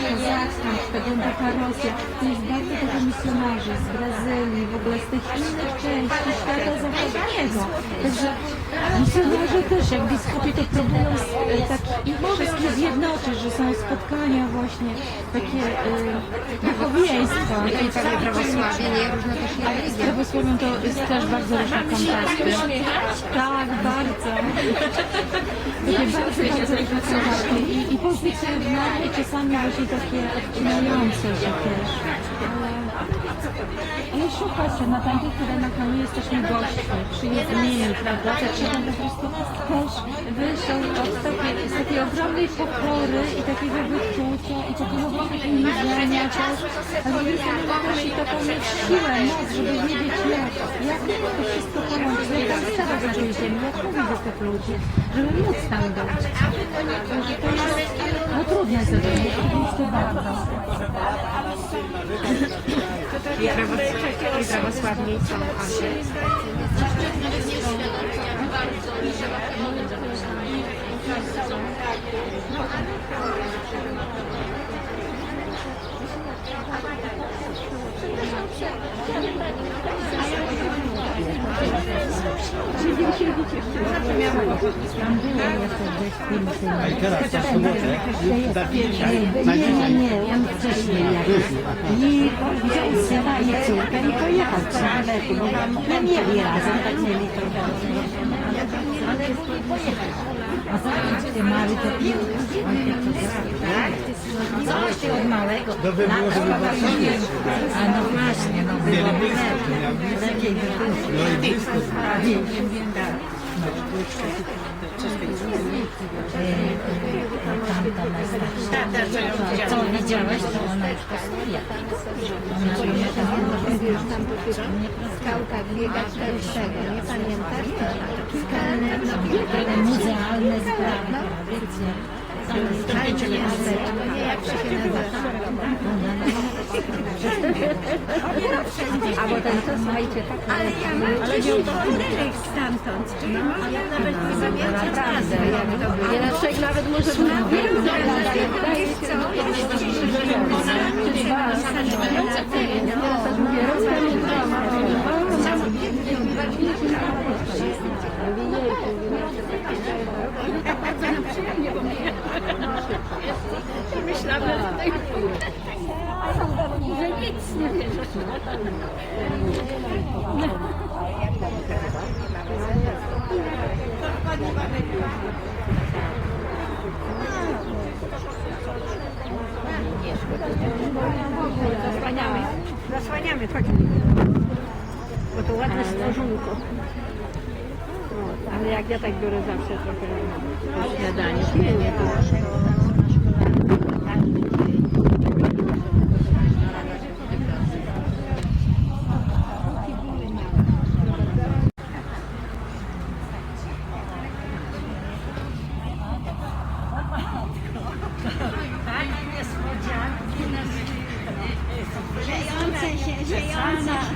Kazachstan, czy tego taka Rosja. To jest bardzo dużo misjonarzy z Brazylii, w ogóle z tych innych części świata zachodniego. Także misjonarze też, jak biskupi, to próbują z- e, tak ich wszystkich zjednoczyć, że są spotkania właśnie, takie e, duchowieństwa. I pewnie prawosławie, nie? Różne też A z prawosławiem to jest też bardzo różne kontakty. Tak, bardzo. Takie bardzo, bardzo różne kontakty. I, i pozycje i czasami właśnie takie odcinające się też. Ale, szuka się na tamtych terenach, a my jesteśmy goście, przyjezdnieni, prawda? Zaczynam po prostu też wyjść od takiej, z takiej ogromnej pokory i takiego wyczucia i takiego właśnie uniżenia też, ale z drugiej strony też i taką siłę, moc, żeby wiedzieć jak, jak to wszystko połączyć, jak tam stawać na tej ziemi, jak mówić do tych ludzi, żeby móc tam dojść. No, trudne zadanie. I prawosławni, i prawosławni są Anty. A i teraz to sobotę, na dzisiaj, na Nie, nie, dzisiaj. nie, on wcześniej jakoś. I wziął syna i córkę i pojechał z Nawetu, bo tam no, mieli razem, tak mieli trochę. A zobaczcie, mały to piękny, Coś ty od małego. Dobrze było, żeby A no właśnie, no było lepiej by było. No i blisko. Tak. No, tamta najstarsza. Co widziałeś, to ona już pasuje. Ona Tam skałkach biegać też tego, nie pamiętasz? No, muzealne sprawy, ale nie nie się nazywa. A bo ten to słuchajcie, tak Ale ja mam wcześniej budynek stamtąd, czyli ja nawet nie to było. Ja przykład nawet może bym Wiesz co, Zasłaniamy. Zasłaniamy, chodź. Bo to ładne stworzonko. O, ale jak ja tak biorę zawsze trochę na śniadanie,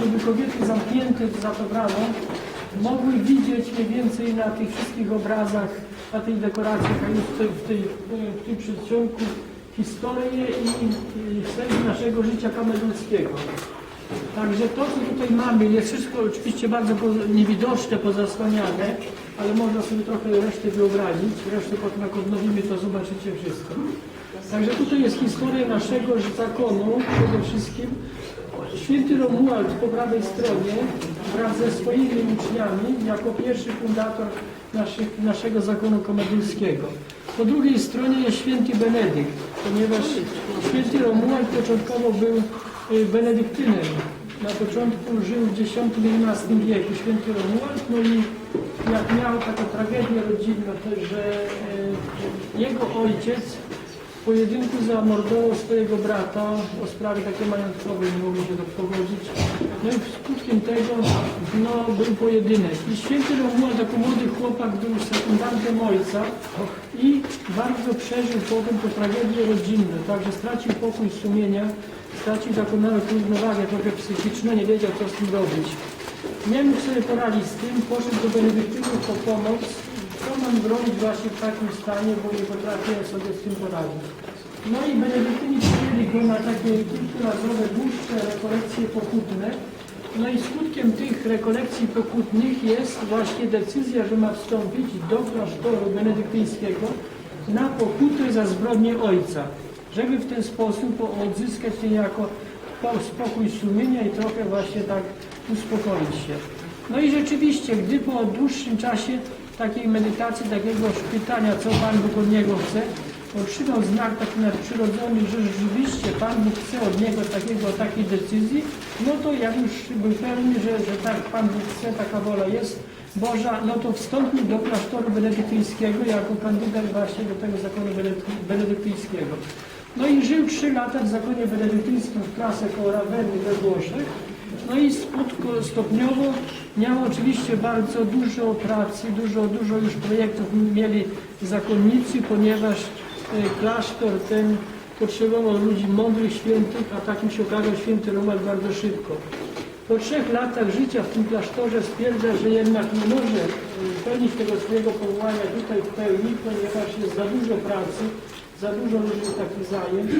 były kobiety zamknięte za to brano, mogły widzieć mniej więcej na tych wszystkich obrazach, na a już w, tej, w, tej, w tym przedsionku historię i, sens naszego życia kamerunskiego. Także to, co tutaj mamy, jest wszystko oczywiście bardzo niewidoczne, pozasłaniane, ale można sobie trochę resztę wyobrazić. Resztę potem jak odnowimy, to zobaczycie wszystko. Także tutaj jest historia naszego zakonu przede wszystkim. Święty Romuald po prawej stronie wraz ze swoimi uczniami jako pierwszy fundator naszych, naszego zakonu komedylskiego. Po drugiej stronie jest święty Benedykt, ponieważ święty Romuald początkowo był y, benedyktynem. Na początku żył w X-XI wieku święty Romuald, no i jak miał taką tragedię rodzinną, że y, jego ojciec w pojedynku zamordował swojego brata o sprawie takiej majątkowej, nie mogli się to pogodzić. No i skutkiem tego no, był pojedynek. I święty Romuald jako młody chłopak był sekundantem ojca i bardzo przeżył potem tę tragedię rodzinną, także stracił pokój sumienia, stracił taką nawet równowagę trochę psychiczną, nie wiedział co z tym robić. Nie mógł sobie poradzić z tym, poszedł do benedyktynów po pomoc, mam zrobić właśnie w takim stanie, bo nie potrafię sobie z tym poradzić. No i benedyktyni przyjęli go na takie kilkurazowe, dłuższe rekolekcje pokutne. No i skutkiem tych rekolekcji pokutnych jest właśnie decyzja, że ma wstąpić do klasztoru benedyktyńskiego na pokutę za zbrodnię ojca, żeby w ten sposób odzyskać niejako po- spokój sumienia i trochę właśnie tak uspokoić się. No i rzeczywiście, gdy po dłuższym czasie takiej medytacji, takiego szpytania, co Pan Bóg od niego chce, otrzymał znak taki nadprzyrodzony, że rzeczywiście Pan Bóg chce od niego takiego, takiej decyzji, no to jak już był pewny, że, że tak Pan Bóg chce, taka wola jest Boża, no to wstąpił do klasztoru benedyktyńskiego jako kandydat właśnie do tego zakonu benedyk- benedyktyńskiego. No i żył trzy lata w zakonie benedyktyńskim w klasę koło Rawenny we Włoszech. No i skutko, stopniowo miał oczywiście bardzo dużo pracy, dużo, dużo już projektów mieli zakonnicy, ponieważ e, klasztor ten potrzebował ludzi mądrych, świętych, a takim się okazał święty Romuald bardzo szybko. Po trzech latach życia w tym klasztorze stwierdza, że jednak nie może e, pełnić tego swojego powołania tutaj w pełni, ponieważ jest za dużo pracy, za dużo różnych takich zajęć,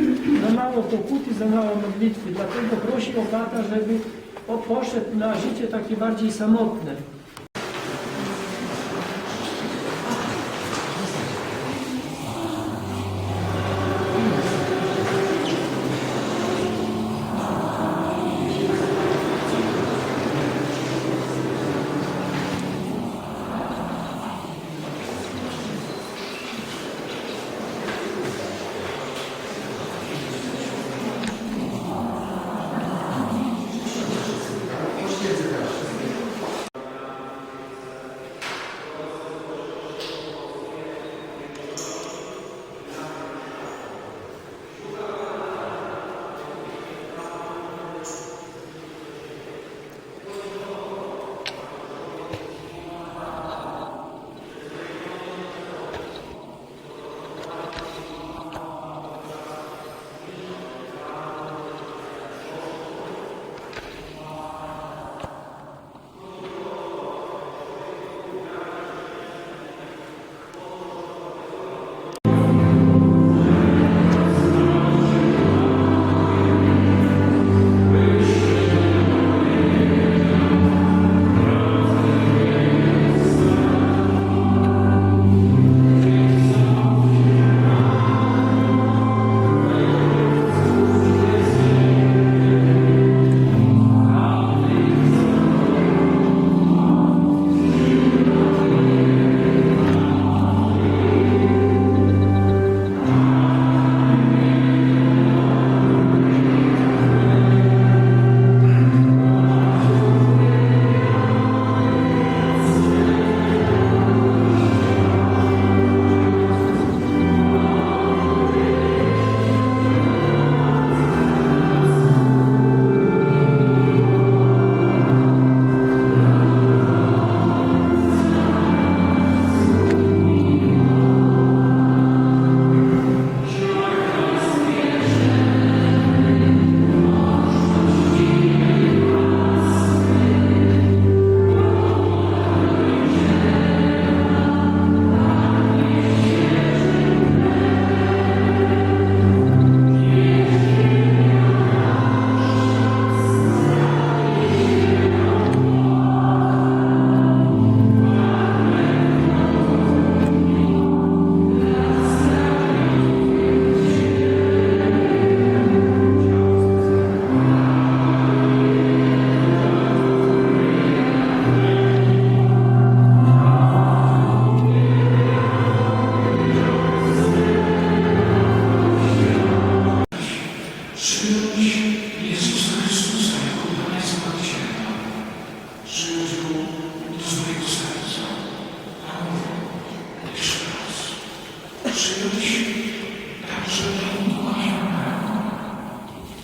za mało pokuty, za mało modlitwy. Dlatego prosi o Pana, żeby poszedł na życie takie bardziej samotne.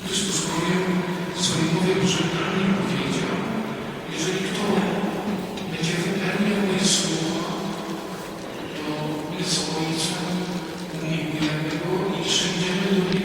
Chrystus bowiem w swoim mowie pożegnalnej powiedział, jeżeli kto będzie wypełniał moje słowa, to jest ojcem miłujemy go i przyjdziemy do